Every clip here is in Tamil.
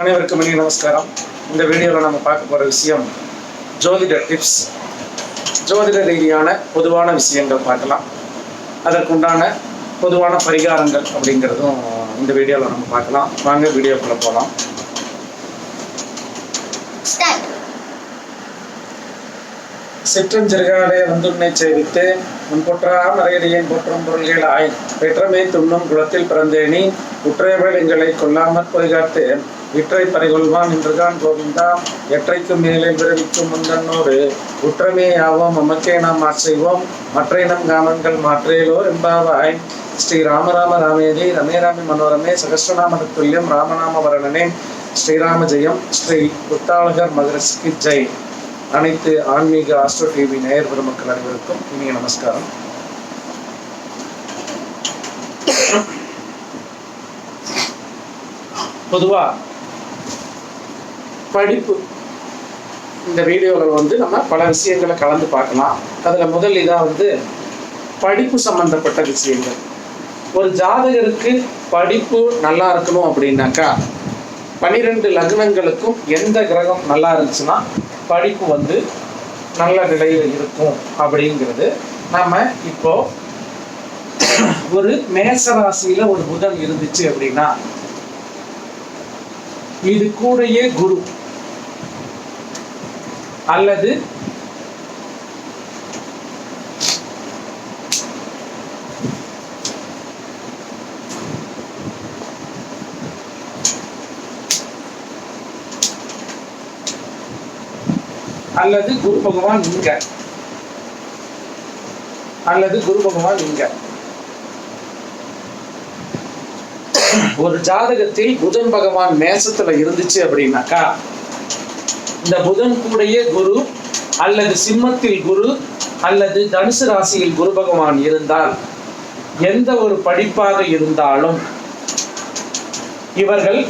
அனைவருக்கும் இனிய நமஸ்காரம். இந்த வீடியோவில் நம்ம பார்க்க போகிற விஷயம் ஜோதிட டிப்ஸ் ஜோதிட ரீதியான பொதுவான விஷயங்கள் பார்க்கலாம். அதற்குண்டான பொதுவான பரிகாரங்கள் அப்படிங்கிறதும் இந்த வீடியோவில் நம்ம பார்க்கலாம். வாங்க வீடியோக்குள்ளே போகலாம். சிற்றஞ்சிறுகாலே வந்துன்னை சேவித்து முன்பொற்றா மறையடியேன் போற்றும் பொருள்கள் ஆய் பெற்றமே துண்ணும் குலத்தில் பிறந்தேனி. எங்களை கொல்லாமற் பொய்காத்து இற்றை பறிகொள்வான் என்றுதான் கோவிந்தா எற்றைக்கு மேலே பிறவிக்கும் முந்தன்னோடு குற்றமே ஆவோம் நமக்கே நாம் ஆசைவோம் மற்ற இனம் காமன்கள் மாற்றேலோர் என்பாவாய். ஸ்ரீ ராமராம ராமேதி ரமே ராமி மனோரமே சகஸ்ரநாம துல்லியம் ராமநாம வரணனே ஸ்ரீராம ஜெயம் ஸ்ரீ புத்தாளகர் மகரஸ்கி ஜெய். அனைத்து ஆன்மீக ஆஸ்ட்ரோ டிவி நேயர் பெருமக்கள் அனைவருக்கும் இனிய நமஸ்காரம். பொதுவா படிப்பு. இந்த வீடியோவில் வந்து நம்ம பல விஷயங்களை கலந்து பார்க்கலாம். அதில் முதல் இதாக வந்து படிப்பு சம்பந்தப்பட்ட விஷயங்கள். ஒரு ஜாதகருக்கு படிப்பு நல்லா இருக்கணும் அப்படின்னாக்கா பனிரெண்டு லக்னங்களுக்கும் எந்த கிரகம் நல்லா இருந்துச்சுன்னா படிப்பு வந்து நல்ல நிலையில் இருக்கும் அப்படிங்கிறது. நம்ம இப்போ ஒரு மேச ராசியில ஒரு புதன் இருந்துச்சு அப்படின்னா இது கூடயே குரு. அல்லது அல்லது குரு பகவான் இங்க. அல்லது குரு பகவான் இங்க. ஒரு ஜாதகத்தில் புதன் பகவான் மேசத்துல இருந்துச்சு அப்படின்னாக்கா இந்த புதன் கூடைய குரு அல்லது சிம்மத்தில் குரு அல்லது தனுசு ராசியில் குரு பகவான் இருந்தால் எந்த ஒரு படிப்பாக இருந்தாலும் இவர்கள்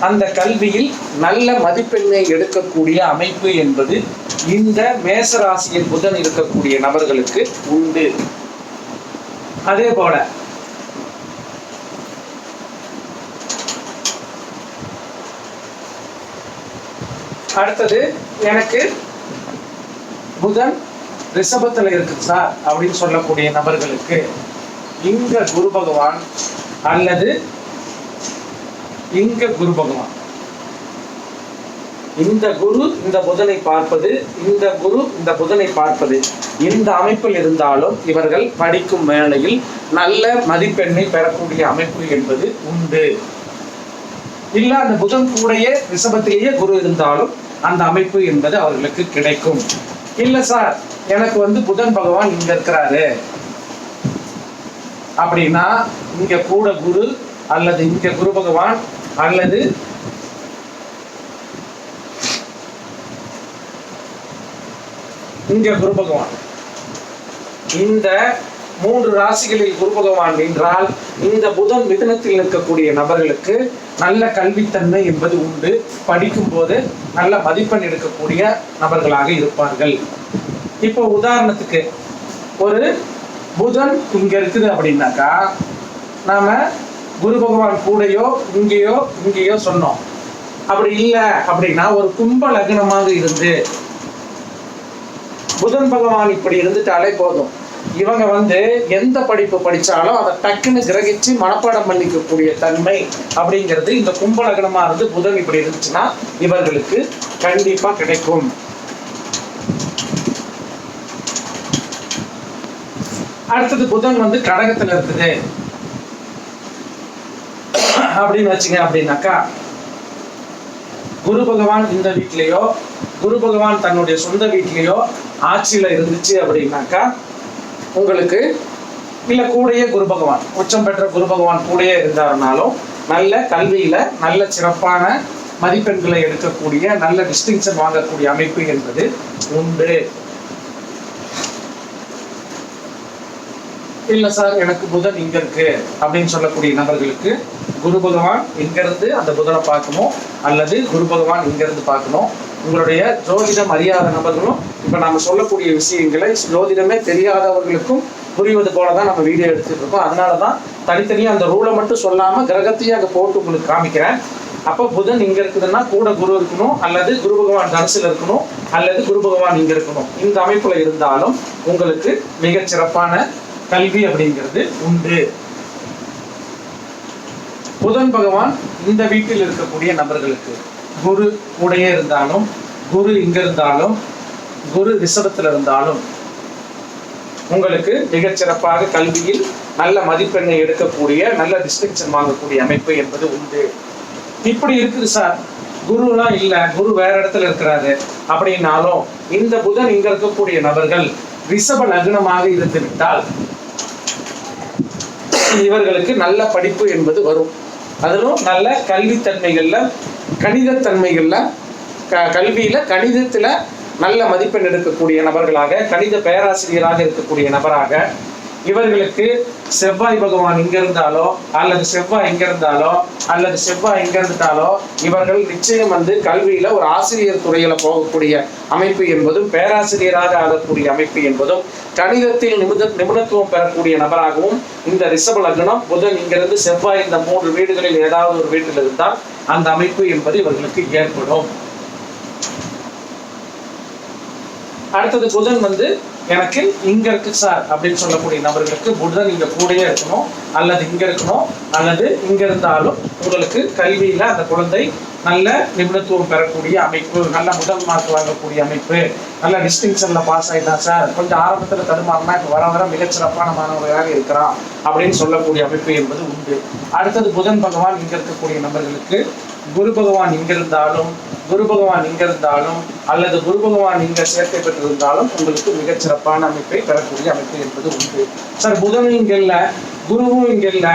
அந்த கல்வியில் நல்ல மதிப்பெண்ணை எடுக்கக்கூடிய அமைப்பு என்பது இந்த மேசராசியில் புதன் இருக்கக்கூடிய நபர்களுக்கு உண்டு. அதே போல அடுத்தது எனக்கு புதன் ரிஷபத்துல இருக்குது சார் அப்படின்னு சொல்லக்கூடிய நபர்களுக்கு இங்க குரு பகவான் அல்லது இங்க குரு பகவான். இந்த குரு இந்த புதனை பார்ப்பது இந்த குரு இந்த புதனை பார்ப்பது இந்த அமைப்பில் இருந்தாலும் இவர்கள் படிக்கும் வேளையில் நல்ல மதிப்பெண்ணை பெறக்கூடிய அமைப்பு என்பது உண்டு. இல்ல அந்த புதன் கூடையே ரிஷபத்திலேயே குரு இருந்தாலும் அந்த அமைப்பு என்பது அவர்களுக்கு கிடைக்கும். இல்ல சார் எனக்கு வந்து புதன் பகவான் இங்க இருக்கிறாரு. அப்படின்னா இங்க கூட குரு அல்லது இங்க குரு பகவான் அல்லது இங்க குரு பகவான். இந்த மூன்று ராசிகளில் குரு பகவான் என்றால் இந்த புதன் மிதனத்தில் இருக்கக்கூடிய நபர்களுக்கு நல்ல கல்வித்தன்மை என்பது உண்டு. படிக்கும் போது நல்ல மதிப்பெண் எடுக்கக்கூடிய நபர்களாக இருப்பார்கள். இப்போ உதாரணத்துக்கு ஒரு புதன் இங்க இருக்குது அப்படின்னாக்கா நாம குரு பகவான் கூடயோ இங்கேயோ இங்கேயோ சொன்னோம். அப்படி இல்லை அப்படின்னா ஒரு கும்ப லக்னமாக இருந்து புதன் பகவான் இப்படி இருந்துட்டாலே போதும். இவங்க வந்து எந்த படிப்பு படிச்சாலும் அதை டக்குன்னு கிரகிச்சு மனப்பாடம் பண்ணிக்கக்கூடிய தன்மை அப்படிங்கிறது இந்த கும்பலகனமாக இருந்து புதன் இப்படி இருந்துச்சுன்னா இவர்களுக்கு கண்டிப்பா கிடைக்கும். அடுத்தது புதன் வந்து கடகத்துல இருக்குது. அப்படின்னு வச்சுங்க அப்படின்னாக்கா குரு பகவான் இந்த வீட்லேயோ குரு பகவான் தன்னுடைய சொந்த வீட்லேயோ ஆட்சியில இருந்துச்சு அப்படின்னாக்கா உங்களுக்கு இல்ல கூடயே குரு பகவான். உச்சம் பெற்ற குரு பகவான் கூடயே இருந்தாருனாலும் நல்ல கல்வியில நல்ல சிறப்பான மதிப்பெண்களை எடுக்கக்கூடிய நல்ல டிஸ்டிங்ஷன் வாங்கக்கூடிய அமைப்பு என்பது உண்டு. இல்ல சார் எனக்கு புதன் இங்க இருக்கு அப்படின்னு சொல்லக்கூடிய நபர்களுக்கு குரு பகவான் இங்கிருந்து அந்த புதனை பார்க்கணும்? அல்லது குரு பகவான் இங்கிருந்து பார்க்கணும்? உங்களுடைய ஜோதிடம் அறியாத நபர்களும் இப்ப நாம சொல்லக்கூடிய விஷயங்களை ஜோதிடமே தெரியாதவர்களுக்கும் புரிவது போல தான் நம்ம வீடியோ எடுத்துட்டு இருக்கோம். அதனால தான் தனித்தனியாக அந்த ரூலை மட்டும் சொல்லாம கிரகத்தையும் அங்கே போட்டு உங்களுக்கு காமிக்கிறேன். அப்ப புதன் இங்க இருக்குதுன்னா கூட குரு இருக்கணும் அல்லது குரு பகவான் தனுசுல இருக்கணும் அல்லது குரு பகவான் இங்க இருக்கணும். இந்த அமைப்புல இருந்தாலும் உங்களுக்கு மிக சிறப்பான கல்வி அப்படிங்கிறது உண்டு புதன் பகவான் இந்த வீட்டில் இருக்கக்கூடிய நபர்களுக்கு குரு கூடையே இருந்தாலும் குரு இங்க இருந்தாலும் குரு ரிஷபத்தில் இருந்தாலும் உங்களுக்கு மிகச்சிறப்பாக கல்வியில் நல்ல மதிப்பெண்ணை எடுக்கக்கூடிய நல்ல டிஸ்டிங்ஷன் வாங்கக்கூடிய அமைப்பு என்பது உண்டு. இப்படி இருக்குது சார். குருலாம் இல்ல குரு வேற இடத்துல இருக்கிறாரு அப்படின்னாலும் இந்த புதன் இங்க இருக்கக்கூடிய நபர்கள் ரிஷப லக்னமாக இருந்து விட்டால் இவர்களுக்கு நல்ல படிப்பு என்பது வரும். அதிலும் நல்ல கல்வித்தன்மைகள்ல கணிதத்தன்மைகள்ல க கல்வியில கணிதத்துல நல்ல மதிப்பெண் எடுக்கக்கூடிய நபர்களாக கணித பேராசிரியராக இருக்கக்கூடிய நபராக இவர்களுக்கு செவ்வாய் பகவான் இங்க இருந்தாலோ அல்லது செவ்வாய் இங்க இருந்தாலோ அல்லது செவ்வாய் இங்க இருந்துட்டாலோ இவர்கள் நிச்சயம் வந்து கல்வியில ஒரு ஆசிரியர் துறையில போகக்கூடிய அமைப்பு என்பதும் பேராசிரியராக ஆகக்கூடிய அமைப்பு என்பதும் கணிதத்தில் நிபுண நிபுணத்துவம் பெறக்கூடிய நபராகவும் இந்த ரிஷப லக்னம் புதன் இங்கிருந்து செவ்வாய் இந்த மூன்று வீடுகளில் ஏதாவது ஒரு வீட்டில் இருந்தால் அந்த அமைப்பு என்பது இவர்களுக்கு ஏற்படும். அடுத்தது புதன் வந்து எனக்கு இங்க இருக்கு சார் அப்படின்னு சொல்லக்கூடிய நபர்களுக்கு புதன் இங்க கூடயே இருக்கணும். அல்லது இங்க இருக்கணும். அல்லது இங்க இருந்தாலும் உங்களுக்கு கல்வியில அந்த குழந்தை நல்ல நிபுணத்துவம் பெறக்கூடிய அமைப்பு நல்ல முதல் மார்க் வாங்கக்கூடிய அமைப்பு நல்ல டிஸ்டிங்ஷன்ல பாஸ் ஆயிட்டான் சார் கொஞ்சம் ஆரம்பத்துல தடுமாறினா இப்ப வர வர மிகச்சிறப்பான மாணவர்களாக இருக்கிறான் அப்படின்னு சொல்லக்கூடிய அமைப்பு என்பது உண்டு. அடுத்தது புதன் பகவான் இங்க இருக்கக்கூடிய நபர்களுக்கு குரு பகவான் இங்க இருந்தாலும் குரு பகவான் இங்க இருந்தாலும் அல்லது குரு பகவான் இங்க சேர்க்கை பெற்றிருந்தாலும் உங்களுக்கு மிகச் சிறப்பான அமைப்பை பெறக்கூடிய அமைப்பு என்பது உண்டு. சார் புதனும் இங்க இல்ல குருவும் இங்க இல்ல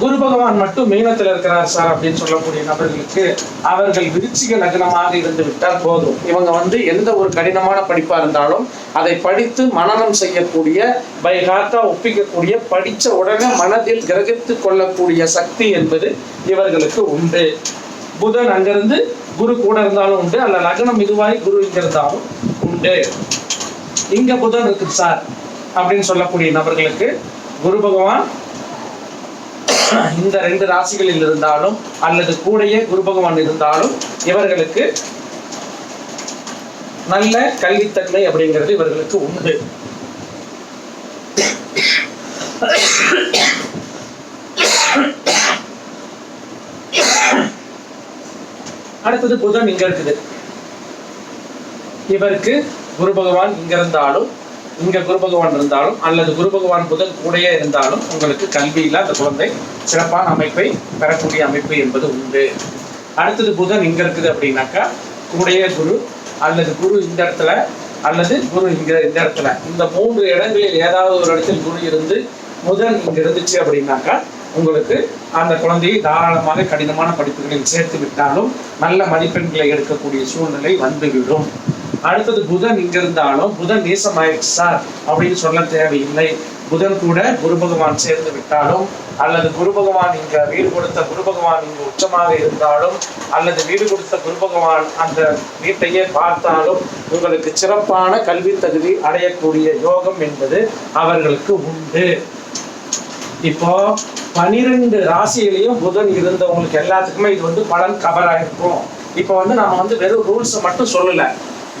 குரு பகவான் மட்டும் மீனத்தில் இருக்கிறார் சார் அப்படின்னு சொல்லக்கூடிய நபர்களுக்கு அவர்கள் விருச்சிக லக்னமாக இருந்து விட்டால் போதும். இவங்க வந்து எந்த ஒரு கடினமான படிப்பா இருந்தாலும் அதை படித்து மனநம் செய்யக்கூடிய பைகாத்தா ஒப்பிக்கக்கூடிய படிச்ச உடனே மனதில் கிரகித்து கொள்ளக்கூடிய சக்தி என்பது இவர்களுக்கு உண்டு. புதன் அங்கிருந்து குரு கூட இருந்தாலும் உண்டு அல்ல லக்னம் இதுவாய் குரு இங்க இருந்தாலும் உண்டு. இங்க புதன் இருக்கு சார் அப்படின்னு சொல்லக்கூடிய நபர்களுக்கு குரு பகவான் இந்த ரெண்டு ராசிகளில் இருந்தாலும் அல்லது கூடயே குரு பகவான் இருந்தாலும் இவர்களுக்கு நல்ல கல்வித்தன்மை அப்படிங்கிறது இவர்களுக்கு உண்டு. அடுத்தது புதன் இங்க இருக்குது. இவருக்கு குரு பகவான் இங்க இருந்தாலும் இங்கே குரு பகவான் இருந்தாலும் அல்லது குரு பகவான் புதன் கூடையே இருந்தாலும் உங்களுக்கு கல்வியில் அந்த குழந்தை சிறப்பான அமைப்பை பெறக்கூடிய அமைப்பு என்பது உண்டு. அடுத்தது புதன் இங்கே இருக்குது அப்படின்னாக்கா கூடையே குரு அல்லது குரு இந்த இடத்துல அல்லது குரு இங்க இந்த இடத்துல. இந்த மூன்று இடங்களில் ஏதாவது ஒரு இடத்தில் குரு இருந்து புதன் இங்க இருந்துச்சு அப்படின்னாக்கா உங்களுக்கு அந்த குழந்தையை தாராளமாக கடினமான படிப்புகளில் சேர்த்து விட்டாலும் நல்ல மதிப்பெண்களை எடுக்கக்கூடிய சூழ்நிலை வந்துவிடும். அடுத்தது புதன் இங்க இருந்தாலும் புதன் நேசமாயிடுச்சு சார் அப்படின்னு சொல்ல தேவையில்லை. புதன் கூட குரு பகவான் சேர்ந்து விட்டாலும் அல்லது குரு பகவான் இங்க வீடு கொடுத்த குரு பகவான் இங்கு உச்சமாக இருந்தாலும் அல்லது வீடு கொடுத்த குரு பகவான் அந்த வீட்டையே பார்த்தாலும் உங்களுக்கு சிறப்பான கல்வி தகுதி அடையக்கூடிய யோகம் என்பது அவர்களுக்கு உண்டு. இப்போ பனிரெண்டு ராசியிலையும் புதன் இருந்தவங்களுக்கு எல்லாத்துக்குமே இது வந்து பலன் கவர் ஆயிருக்கும். இப்போ வந்து நம்ம வந்து வெறும் ரூல்ஸை மட்டும் சொல்லல.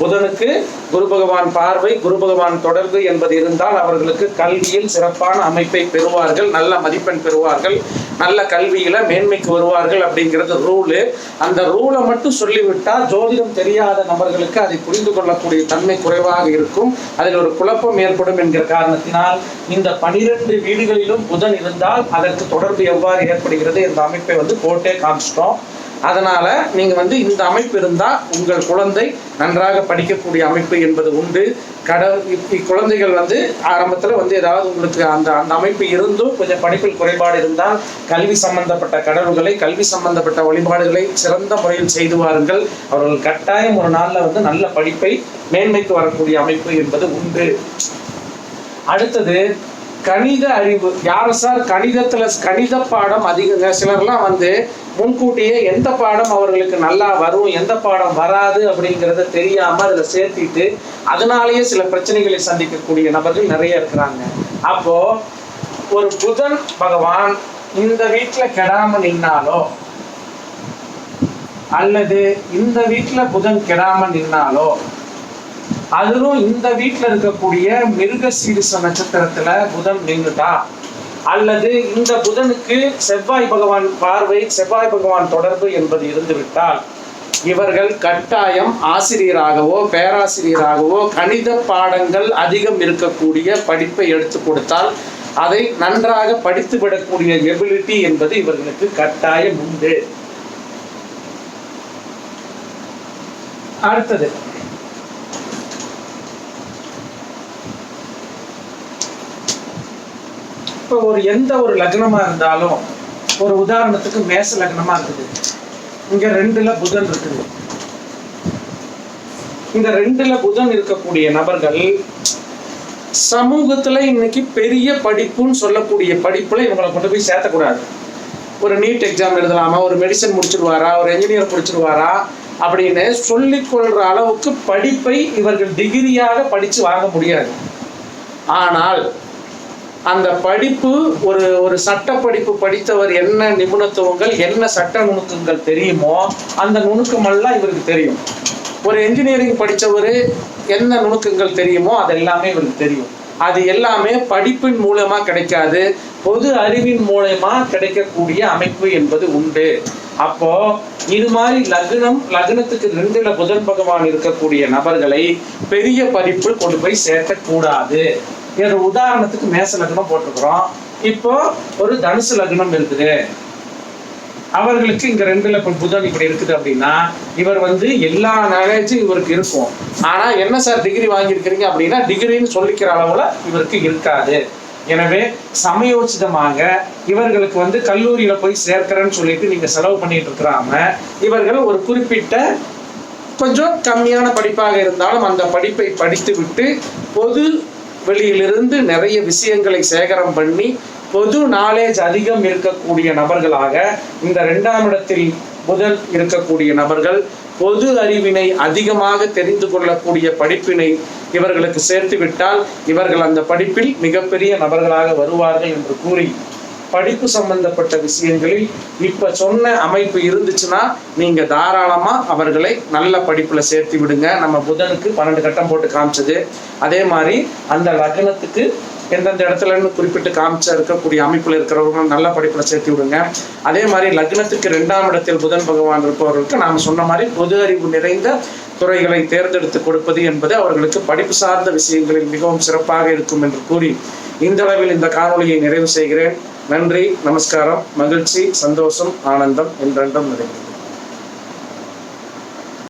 புதனுக்கு குரு பகவான் பார்வை குரு பகவான் தொடர்பு என்பது இருந்தால் அவர்களுக்கு கல்வியில் சிறப்பான அமைப்பை பெறுவார்கள் நல்ல மதிப்பெண் பெறுவார்கள் நல்ல கல்வியில மேன்மைக்கு வருவார்கள் அப்படிங்கிறது ரூலு அந்த ரூலை மட்டும் சொல்லிவிட்டா ஜோதிடம் தெரியாத நபர்களுக்கு அதை புரிந்து கொள்ளக்கூடிய தன்மை குறைவாக இருக்கும். அதில் ஒரு குழப்பம் ஏற்படும் என்கிற காரணத்தினால் இந்த பனிரெண்டு வீடுகளிலும் புதன் இருந்தால் அதற்கு தொடர்பு எவ்வாறு ஏற்படுகிறது இந்த அமைப்பை வந்து போட்டே காமிச்சிட்டோம். அதனால நீங்க வந்து இந்த அமைப்பு இருந்தா உங்கள் குழந்தை நன்றாக படிக்கக்கூடிய அமைப்பு என்பது உண்டு. கட இக்குழந்தைகள் வந்து ஆரம்பத்துல வந்து ஏதாவது உங்களுக்கு அந்த அந்த அமைப்பு இருந்தும் கொஞ்சம் படிப்பில் குறைபாடு இருந்தால் கல்வி சம்பந்தப்பட்ட கடவுள்களை கல்வி சம்பந்தப்பட்ட வழிபாடுகளை சிறந்த முறையில் செய்து வாருங்கள். அவர்கள் கட்டாயம் ஒரு நாள்ல வந்து நல்ல படிப்பை மேன்மைக்கு வரக்கூடிய அமைப்பு என்பது உண்டு. அடுத்தது கணித அறிவு. யார் சார்? கணிதத்துல கணித பாடம் அதிகங்க சிலர்லாம் வந்து முன்கூட்டியே எந்த பாடம் அவர்களுக்கு நல்லா வரும் எந்த பாடம் வராது அப்படிங்கிறத தெரியாம அதுல சேர்த்திட்டு அதனாலேயே சில பிரச்சனைகளை சந்திக்கக்கூடிய நபர்கள் நிறைய இருக்கிறாங்க. அப்போ ஒரு புதன் பகவான் இந்த வீட்டுல கெடாம நின்னாலோ அல்லது இந்த வீட்டுல புதன் கெடாம நின்னாலோ அதுவும் இந்த வீட்டில் இருக்கக்கூடிய மிருக சீரிச நட்சத்திரத்துல புதன் நின்றுட்டா அல்லது இந்த புதனுக்கு செவ்வாய் பகவான் பார்வை செவ்வாய் பகவான் தொடர்பு என்பது இருந்துவிட்டால் இவர்கள் கட்டாயம் ஆசிரியராகவோ பேராசிரியராகவோ கணித பாடங்கள் அதிகம் இருக்கக்கூடிய படிப்பை எடுத்து கொடுத்தால் அதை நன்றாக படித்து விடக்கூடிய எபிலிட்டி என்பது இவர்களுக்கு கட்டாயம் உண்டு. அடுத்தது. இப்போ ஒரு எந்த ஒரு லக்னமா இருந்தாலும் ஒரு உதாரணத்துக்கு மேச லக்னமா இருக்குது. இங்க ரெண்டுல புதன் இருக்குது. இந்த ரெண்டுல புதன் இருக்கக்கூடிய நபர்கள் சமூகத்துல இன்னைக்கு பெரிய படிப்புன்னு சொல்லக்கூடிய படிப்புல இவங்களை கொண்டு போய் சேர்த்தக்கூடாது. ஒரு நீட் எக்ஸாம் எழுதலாமா ஒரு மெடிசன் முடிச்சிருவாரா ஒரு என்ஜினியர் முடிச்சிருவாரா அப்படின்னு சொல்லிக் கொள்ற அளவுக்கு படிப்பை இவர்கள் டிகிரியாக படிச்சு வாங்க முடியாது. ஆனால் அந்த படிப்பு ஒரு ஒரு சட்ட படிப்பு படித்தவர் என்ன நிபுணத்துவங்கள் என்ன சட்ட நுணுக்கங்கள் தெரியுமோ அந்த நுணுக்கமெல்லாம் இவருக்கு தெரியும். ஒரு என்ஜினியரிங் படித்தவர் என்ன நுணுக்கங்கள் தெரியுமோ அது எல்லாமே இவருக்கு தெரியும். அது எல்லாமே படிப்பின் மூலமா கிடைக்காது பொது அறிவின் மூலயமா கிடைக்கக்கூடிய அமைப்பு என்பது உண்டு. அப்போ இது மாதிரி லக்னம் லக்னத்துக்கு ரெண்டுல புதன் பகவான் இருக்கக்கூடிய நபர்களை பெரிய படிப்பு கொண்டு போய் சேர்க்கக்கூடாது. ஏதோ உதாரணத்துக்கு மேச லக்னம் போட்டிருக்கிறோம். இப்போ ஒரு தனுசு லக்னம் இருக்குது. அவர்களுக்கு இங்க ரெண்டுல இப்போ புதன் இப்படி இருக்குது அப்படின்னா இவர் வந்து எல்லா நாலேஜும் இவருக்கு இருக்கும். ஆனா என்ன சார் டிகிரி வாங்கியிருக்கிறீங்க அப்படின்னா டிகிரின்னு சொல்லிக்கிற அளவுல இவருக்கு இருக்காது. எனவே சமயோசிதமாக இவர்களுக்கு வந்து கல்லூரியில போய் சேர்க்கிறேன்னு சொல்லிட்டு நீங்க செலவு பண்ணிட்டு இருக்கிறாம இவர்கள் ஒரு குறிப்பிட்ட கொஞ்சம் கம்மியான படிப்பாக இருந்தாலும் அந்த படிப்பை படித்து விட்டு பொது வெளியிலிருந்து நிறைய விஷயங்களை சேகரம் பண்ணி பொது நாலேஜ் அதிகம் இருக்கக்கூடிய நபர்களாக இந்த இரண்டாம் இடத்தில் புதன் இருக்கக்கூடிய நபர்கள் பொது அறிவினை அதிகமாக தெரிந்து கொள்ளக்கூடிய படிப்பினை இவர்களுக்கு சேர்த்து விட்டால் இவர்கள் அந்த படிப்பில் மிகப்பெரிய நபர்களாக வருவார்கள் என்று கூறி படிப்பு சம்பந்தப்பட்ட விஷயங்களில் இப்ப சொன்ன அமைப்பு இருந்துச்சுன்னா நீங்க தாராளமா அவர்களை நல்ல படிப்புல சேர்த்து விடுங்க. நம்ம புதனுக்கு பன்னெண்டு கட்டம் போட்டு காமிச்சது. அதே மாதிரி அந்த லக்னத்துக்கு எந்தெந்த இடத்துலன்னு குறிப்பிட்டு காமிச்சா இருக்கக்கூடிய அமைப்புல இருக்கிறவங்க நல்ல படிப்புல சேர்த்து விடுங்க. அதே மாதிரி லக்னத்துக்கு ரெண்டாம் இடத்தில் புதன் பகவான் இருப்பவர்களுக்கு நாம் சொன்ன மாதிரி பொது அறிவு நிறைந்த துறைகளை தேர்ந்தெடுத்து கொடுப்பது என்பது அவர்களுக்கு படிப்பு சார்ந்த விஷயங்களில் மிகவும் சிறப்பாக இருக்கும் என்று கூறி இந்த அளவில் இந்த காணொலியை நிறைவு செய்கிறேன். நன்றி நமஸ்காரம் மகிழ்ச்சி சந்தோஷம் ஆனந்தம் என்றென்றும் நிறைவு.